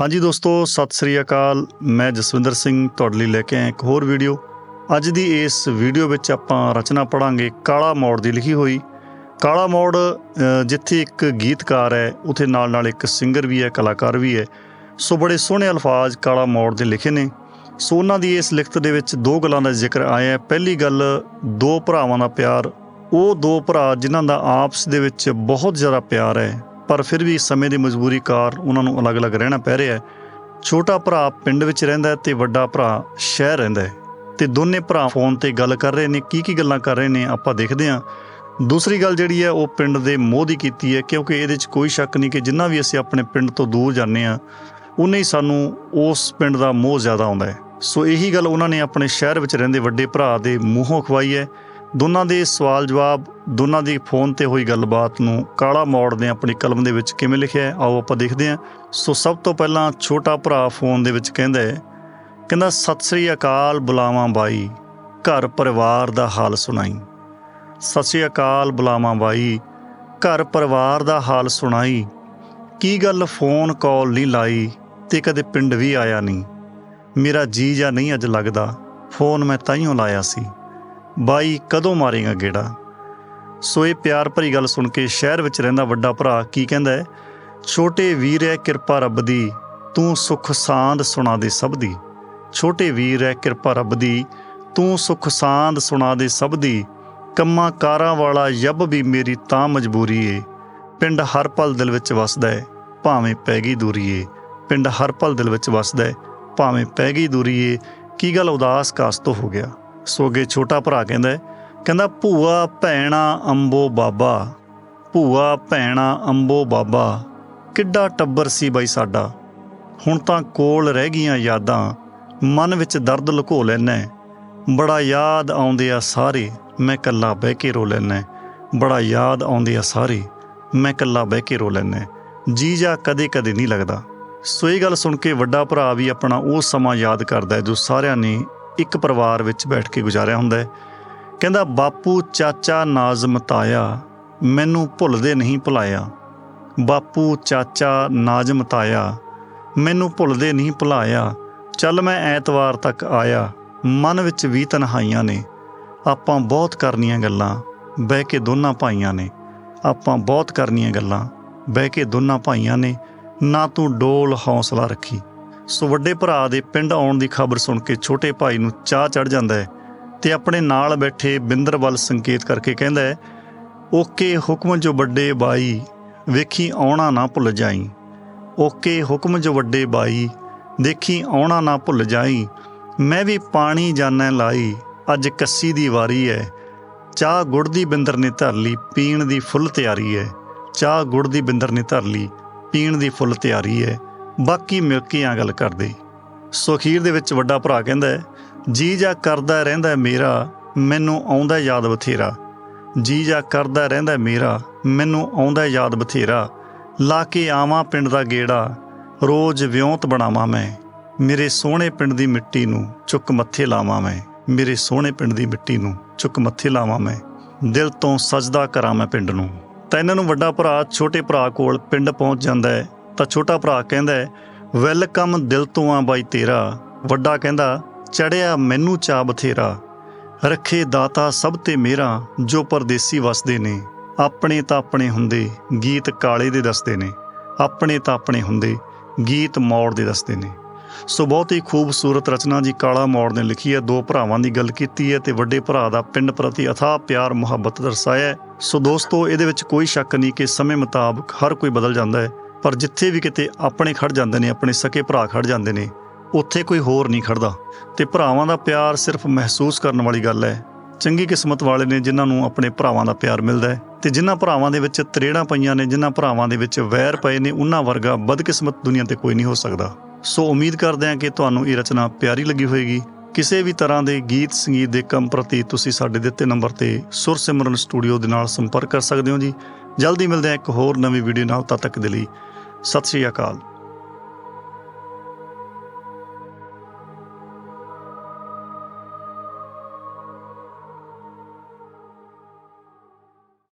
ਹਾਂਜੀ ਦੋਸਤੋ, ਸਤਿ ਸ੍ਰੀ ਅਕਾਲ। ਮੈਂ ਜਸਵਿੰਦਰ ਸਿੰਘ ਤੁਹਾਡੇ ਲਈ ਲੈ ਕੇ ਆਇਆ ਇੱਕ ਹੋਰ ਵੀਡੀਓ। ਅੱਜ ਦੀ ਇਸ ਵੀਡੀਓ ਵਿੱਚ ਆਪਾਂ ਰਚਨਾ ਪੜਾਂਗੇ ਕਾਲਾ ਮੋੜ ਦੀ ਲਿਖੀ ਹੋਈ। ਕਾਲਾ ਮੋੜ ਜਿੱਥੇ ਇੱਕ ਗੀਤਕਾਰ ਹੈ, ਉਥੇ ਨਾਲ ਨਾਲ ਇੱਕ ਸਿੰਗਰ ਵੀ ਹੈ, ਕਲਾਕਾਰ ਵੀ ਹੈ। ਸੋ ਬੜੇ ਸੋਹਣੇ ਅਲਫਾਜ਼ ਕਾਲਾ ਮੋੜ ਦੇ ਲਿਖੇ ਨੇ। ਸੋ ਉਹਨਾਂ ਦੀ ਇਸ ਲਿਖਤ ਦੇ ਵਿੱਚ ਦੋ ਗੱਲਾਂ ਦਾ ਜ਼ਿਕਰ ਆਇਆ ਹੈ। ਪਹਿਲੀ ਗੱਲ, ਦੋ ਭਰਾਵਾਂ ਦਾ ਪਿਆਰ। ਉਹ ਦੋ ਭਰਾ ਜਿਨ੍ਹਾਂ ਦਾ ਆਪਸ ਦੇ ਵਿੱਚ ਬਹੁਤ ਜ਼ਿਆਦਾ ਪਿਆਰ ਹੈ। ਪਰ ਫਿਰ ਵੀ ਸਮੇਂ ਦੀ ਮਜਬੂਰੀ ਕਾਰਨ ਉਹਨਾਂ ਨੂੰ ਅਲੱਗ-ਅਲੱਗ ਰਹਿਣਾ ਪੈ ਰਿਹਾ ਹੈ। ਛੋਟਾ ਭਰਾ ਪਿੰਡ ਵਿੱਚ ਰਹਿੰਦਾ ਹੈ ਤੇ ਵੱਡਾ ਭਰਾ ਸ਼ਹਿਰ ਰਹਿੰਦਾ ਹੈ। ਤੇ ਦੋਨੇ ਭਰਾ ਫੋਨ ਤੇ ਗੱਲ ਕਰ ਰਹੇ ਨੇ ਕੀ ਕੀ ਗੱਲਾਂ ਕਰ ਰਹੇ ਨੇ ਆਪਾਂ ਦੇਖਦੇ ਹਾਂ। ਦੂਸਰੀ ਗੱਲ ਜਿਹੜੀ ਹੈ, ਉਹ ਪਿੰਡ ਦੇ ਮੋਹ ਦੀ ਕੀਤੀ ਹੈ, ਕਿਉਂਕਿ ਇਹਦੇ 'ਚ ਕੋਈ ਸ਼ੱਕ ਨਹੀਂ ਕਿ ਜਿੰਨਾ ਵੀ ਅਸੀਂ ਆਪਣੇ ਪਿੰਡ ਤੋਂ ਦੂਰ ਜਾਂਦੇ ਹਾਂ, ਉਨੇ ਹੀ ਸਾਨੂੰ ਉਸ ਪਿੰਡ ਦਾ ਮੋਹ ਜ਼ਿਆਦਾ ਆਉਂਦਾ ਹੈ। ਸੋ ਇਹੀ ਗੱਲ ਉਹਨਾਂ ਨੇ ਆਪਣੇ ਸ਼ਹਿਰ ਵਿੱਚ ਰਹਿੰਦੇ ਵੱਡੇ ਭਰਾ ਦੇ ਮੂੰਹੋਂ ਖਵਾਈ ਹੈ। ਦੋਨਾਂ ਦੇ ਸਵਾਲ ਜਵਾਬ, ਦੋਨਾਂ ਦੀ ਫੋਨ ਤੇ ਹੋਈ ਗੱਲਬਾਤ ਨੂੰ ਕਾਲਾ ਮੋੜ ਨੇ ਆਪਣੀ ਕਲਮ ਦੇ ਵਿੱਚ ਕਿਵੇਂ ਲਿਖਿਆ ਹੈ, ਆਓ ਆਪਾਂ ਦੇਖਦੇ ਹਾਂ। ਸੋ ਸਭ ਤੋਂ ਪਹਿਲਾਂ ਛੋਟਾ ਭਰਾ ਫੋਨ ਦੇ ਵਿੱਚ ਕਹਿੰਦਾ ਹੈ, ਕਹਿੰਦਾ, ਸਤਿ ਸ੍ਰੀ ਅਕਾਲ ਬੁਲਾਵਾਂ ਬਾਈ, ਘਰ ਪਰਿਵਾਰ ਦਾ ਹਾਲ ਸੁਣਾਈ। ਸਤਿ ਸ੍ਰੀ ਅਕਾਲ ਬੁਲਾਵਾਂ ਬਾਈ, ਘਰ ਪਰਿਵਾਰ ਦਾ ਹਾਲ ਸੁਣਾਈ। ਕੀ ਗੱਲ ਫੋਨ ਕਾਲ ਨਹੀਂ ਲਾਈ ਤੇ ਕਦੇ ਪਿੰਡ ਵੀ ਆਇਆ ਨਹੀਂ। ਮੇਰਾ ਜੀ ਜਾਂ ਨਹੀਂ ਅੱਜ ਲੱਗਦਾ। ਫੋਨ ਮੈਂ ਤਾਈਓ ਲਾਇਆ ਸੀ। ਬਾਈ ਕਦੋਂ ਮਾਰੇਗਾ ਗੇੜਾ? ਸੋ ਇਹ ਪਿਆਰ ਭਰੀ ਗੱਲ ਸੁਣ ਕੇ ਸ਼ਹਿਰ ਵਿੱਚ ਰਹਿੰਦਾ ਵੱਡਾ ਭਰਾ ਕੀ ਕਹਿੰਦਾ ਹੈ? ਛੋਟੇ ਵੀਰ ਹੈ, ਕਿਰਪਾ ਰੱਬ ਦੀ, ਤੂੰ ਸੁਖ ਸਾਂਦ ਸੁਣਾ ਦੇ ਸਭ ਦੀ। ਛੋਟੇ ਵੀਰ ਹੈ, ਕਿਰਪਾ ਰੱਬ ਦੀ, ਤੂੰ ਸੁਖ ਸਾਂਦ ਸੁਣਾ ਦੇ ਸਭ ਦੀ। ਕੰਮਾਂ ਕਾਰਾਂ ਵਾਲਾ ਯੱਬ ਵੀ ਮੇਰੀ ਤਾਂ ਮਜਬੂਰੀ ਏ। ਪਿੰਡ ਹਰ ਪਲ ਦਿਲ ਵਿੱਚ ਵਸਦਾ ਹੈ, ਭਾਵੇਂ ਪੈ ਗਈ ਦੂਰੀ ਏ। ਪਿੰਡ ਹਰ ਪਲ ਦਿਲ ਵਿੱਚ ਵਸਦਾ ਹੈ, ਭਾਵੇਂ ਪੈ ਗਈ ਦੂਰੀ ਏ। ਕੀ ਗੱਲ ਉਦਾਸ ਕਾਸ ਤੋਂ ਹੋ ਗਿਆ? ਸੋ ਅੱਗੇ ਛੋਟਾ ਭਰਾ ਕਹਿੰਦਾ ਕਹਿੰਦਾ, ਭੂਆ, ਭੈਣਾ, ਅੰਬੋ, ਬਾਬਾ। ਭੂਆ, ਭੈਣਾ, ਅੰਬੋ, ਬਾਬਾ, ਕਿੱਡਾ ਟੱਬਰ ਸੀ ਬਾਈ ਸਾਡਾ। ਹੁਣ ਤਾਂ ਕੋਲ ਰਹਿ ਗਈਆਂ ਯਾਦਾਂ, ਮਨ ਵਿੱਚ ਦਰਦ ਲੁਕੋ ਲੈਣਾ ਬੜਾ ਯਾਦ ਆਉਂਦੇ ਆ ਸਾਰੇ, ਮੈਂ ਕੱਲਾ ਬਹਿ ਕੇ ਰੋ ਲੈਣਾ ਬੜਾ ਯਾਦ ਆਉਂਦੇ ਆ ਸਾਰੇ, ਮੈਂ ਕੱਲਾ ਬਹਿ ਕੇ ਰੋ ਲੈਣਾ ਜੀ ਜਾ ਕਦੇ ਕਦੇ ਨਹੀਂ ਲੱਗਦਾ। ਸੋ ਇਹ ਗੱਲ ਸੁਣ ਕੇ ਵੱਡਾ ਭਰਾ ਵੀ ਆਪਣਾ ਉਹ ਸਮਾਂ ਯਾਦ ਕਰਦਾ ਜੋ ਸਾਰਿਆਂ ਨੇ ਇੱਕ ਪਰਿਵਾਰ ਵਿੱਚ ਬੈਠ ਕੇ ਗੁਜ਼ਾਰਿਆ ਹੁੰਦਾ ਹੈ। ਕਹਿੰਦਾ, ਬਾਪੂ, ਚਾਚਾ ਨਾਜ਼ਮ ਤਾਇਆ, ਮੈਨੂੰ ਭੁੱਲਦੇ ਨਹੀਂ ਭੁਲਾਇਆ। ਬਾਪੂ, ਚਾਚਾ ਨਾਜ਼ਮ ਤਾਇਆ, ਮੈਨੂੰ ਭੁੱਲਦੇ ਨਹੀਂ ਭੁਲਾਇਆ। ਚੱਲ ਮੈਂ ਐਤਵਾਰ ਤੱਕ ਆਇਆ। ਮਨ ਵਿੱਚ ਵੀ ਤਨਹਾਈਆਂ ਨੇ। ਆਪਾਂ ਬਹੁਤ ਕਰਨੀਆਂ ਗੱਲਾਂ, ਬਹਿ ਕੇ ਦੋਨਾਂ ਭਾਈਆਂ ਨੇ। ਆਪਾਂ ਬਹੁਤ ਕਰਨੀਆਂ ਗੱਲਾਂ, ਬਹਿ ਕੇ ਦੋਨਾਂ ਭਾਈਆਂ ਨੇ। ਨਾ ਤੂੰ ਡੋਲ ਹੌਸਲਾ ਰੱਖੀ। ਸੋ ਵੱਡੇ ਭਰਾ ਦੇ ਪਿੰਡ ਆਉਣ ਦੀ ਖਬਰ ਸੁਣ ਕੇ ਛੋਟੇ ਭਾਈ ਨੂੰ ਚਾਹ ਚੜ ਜਾਂਦਾ ਹੈ ਤੇ ਆਪਣੇ ਨਾਲ ਬੈਠੇ ਬਿੰਦਰ ਵੱਲ ਸੰਕੇਤ ਕਰਕੇ ਕਹਿੰਦਾ ਹੈ, ਓਕੇ ਹੁਕਮ ਜੋ ਵੱਡੇ ਬਾਈ, ਵੇਖੀ ਆਉਣਾ ਨਾ ਭੁੱਲ ਜਾਈ। ਓਕੇ ਹੁਕਮ ਜੋ ਵੱਡੇ ਬਾਈ, ਦੇਖੀ ਆਉਣਾ ਨਾ ਭੁੱਲ ਜਾਈ। ਮੈਂ ਵੀ ਪਾਣੀ ਜਾਣੈ ਲਾਈ, ਅੱਜ ਕੱਸੀ ਦੀ ਵਾਰੀ ਹੈ ਚਾਹ ਗੁੜ ਦੀ ਬਿੰਦਰ ਨੇ ਧਰ ਲਈ, ਪੀਣ ਦੀ ਫੁੱਲ ਤਿਆਰੀ ਹੈ ਚਾਹ ਗੁੜ ਦੀ ਬਿੰਦਰ ਨੇ ਧਰ ਲਈ, ਪੀਣ ਦੀ ਫੁੱਲ ਤਿਆਰੀ ਹੈ ਬਾਕੀ ਮਿਲ ਕੇ ਆ ਗੱਲ ਕਰਦੇ। ਸੋ ਅਖੀਰ ਦੇ ਵਿੱਚ ਵੱਡਾ ਭਰਾ ਕਹਿੰਦਾ ਜੀ ਜਾ ਕਰਦਾ ਰਹਿੰਦਾ ਮੇਰਾ, ਮੈਨੂੰ ਆਉਂਦਾ ਯਾਦ ਬਥੇਰਾ। ਜੀ ਜਾ ਕਰਦਾ ਰਹਿੰਦਾ ਮੇਰਾ, ਮੈਨੂੰ ਆਉਂਦਾ ਯਾਦ ਬਥੇਰਾ। ਲਾ ਕੇ ਆਵਾਂ ਪਿੰਡ ਦਾ ਗੇੜਾ, ਰੋਜ਼ ਵਿਉਂਤ ਬਣਾਵਾਂ ਮੈਂ। ਮੇਰੇ ਸੋਹਣੇ ਪਿੰਡ ਦੀ ਮਿੱਟੀ ਨੂੰ ਚੁੱਕ ਮੱਥੇ ਲਾਵਾਂ ਮੈਂ। ਮੇਰੇ ਸੋਹਣੇ ਪਿੰਡ ਦੀ ਮਿੱਟੀ ਨੂੰ ਚੁੱਕ ਮੱਥੇ ਲਾਵਾਂ ਮੈਂ। ਦਿਲ ਤੋਂ ਸਜਦਾ ਕਰਾਂ ਮੈਂ ਪਿੰਡ ਨੂੰ। ਤਾਂ ਇਹਨਾਂ ਨੂੰ ਵੱਡਾ ਭਰਾ, ਛੋਟੇ ਭਰਾ ਕੋਲ ਪਿੰਡ ਪਹੁੰਚ ਜਾਂਦਾ ਹੈ। ਤਾਂ ਛੋਟਾ ਭਰਾ ਕਹਿੰਦਾ ਵੈਲਕਮ ਦਿਲ ਤੋਂ ਆ ਬਾਈ ਤੇਰਾ। ਵੱਡਾ ਕਹਿੰਦਾ, ਚੜਿਆ ਮੈਨੂੰ ਚਾ ਬਥੇਰਾ। ਰੱਖੇ ਦਾਤਾ ਸਭ ਤੇ ਮੇਰਾ, ਜੋ ਪਰਦੇਸੀ ਵਸਦੇ ਨੇ। ਆਪਣੇ ਤਾਂ ਆਪਣੇ ਹੁੰਦੇ, ਗੀਤ ਕਾਲੇ ਦੇ ਦੱਸਦੇ ਨੇ। ਆਪਣੇ ਤਾਂ ਆਪਣੇ ਹੁੰਦੇ, ਗੀਤ ਮੌੜ ਦੇ ਦੱਸਦੇ ਨੇ। ਸੋ ਬਹੁਤ ਹੀ ਖੂਬਸੂਰਤ ਰਚਨਾ ਜੀ ਕਾਲਾ ਮੌੜ ਨੇ ਲਿਖੀ ਹੈ। ਦੋ ਭਰਾਵਾਂ ਦੀ ਗੱਲ ਕੀਤੀ ਹੈ ਤੇ ਵੱਡੇ ਭਰਾ ਦਾ ਪਿੰਡ ਪ੍ਰਤੀ ਅਥਾਹ ਪਿਆਰ, ਮੁਹੱਬਤ ਦਰਸਾਇਆ ਸੋ ਦੋਸਤੋ, ਇਹਦੇ ਵਿੱਚ ਕੋਈ ਸ਼ੱਕ ਨਹੀਂ ਕਿ ਸਮੇਂ ਮੁਤਾਬਕ ਹਰ ਕੋਈ ਬਦਲ ਜਾਂਦਾ ਹੈ। ਪਰ ਜਿੱਥੇ ਵੀ ਕਿਤੇ ਆਪਣੇ ਖੜ ਜਾਂਦੇ ਨੇ, ਆਪਣੇ ਸਕੇ ਭਰਾ ਖੜ ਜਾਂਦੇ ਨੇ, ਉੱਥੇ ਕੋਈ ਹੋਰ ਨਹੀਂ ਖੜਦਾ। ਤੇ ਭਰਾਵਾਂ ਦਾ ਪਿਆਰ ਸਿਰਫ ਮਹਿਸੂਸ ਕਰਨ ਵਾਲੀ ਗੱਲ ਹੈ। ਚੰਗੀ ਕਿਸਮਤ ਵਾਲੇ ਨੇ ਜਿਨ੍ਹਾਂ ਨੂੰ ਆਪਣੇ ਭਰਾਵਾਂ ਦਾ ਪਿਆਰ ਮਿਲਦਾ ਹੈ ਤੇ ਜਿਨ੍ਹਾਂ ਭਰਾਵਾਂ ਦੇ ਵਿੱਚ ਤਰੇੜਾਂ ਪਈਆਂ ਨੇ, ਜਿਨ੍ਹਾਂ ਭਰਾਵਾਂ ਦੇ ਵਿੱਚ ਵੈਰ ਪਏ ਨੇ, ਉਹਨਾਂ ਵਰਗਾ ਬਦਕਿਸਮਤ ਦੁਨੀਆ ਤੇ ਕੋਈ ਨਹੀਂ ਹੋ ਸਕਦਾ। ਸੋ ਉਮੀਦ ਕਰਦੇ ਹਾਂ ਕਿ ਤੁਹਾਨੂੰ ਇਹ ਰਚਨਾ ਪਿਆਰੀ ਲੱਗੀ ਹੋਵੇਗੀ। ਕਿਸੇ ਵੀ ਤਰ੍ਹਾਂ ਦੇ ਗੀਤ ਸੰਗੀਤ ਦੇ ਕੰਮ ਪ੍ਰਤੀ ਤੁਸੀਂ ਸਾਡੇ ਦਿੱਤੇ ਨੰਬਰ ਤੇ ਸੁਰ ਸਿਮਰਨ ਸਟੂਡੀਓ ਦੇ ਨਾਲ ਸੰਪਰਕ ਕਰ ਸਕਦੇ ਹੋ ਜੀ। ਜਲਦੀ ਮਿਲਦੇ ਹਾਂ ਇੱਕ ਹੋਰ ਨਵੀਂ ਵੀਡੀਓ ਨਾਲ, ਤਦ ਤੱਕ ਦੇ ਲਈ ਸਤਿ ਸ਼੍ਰੀ ਅਕਾਲ।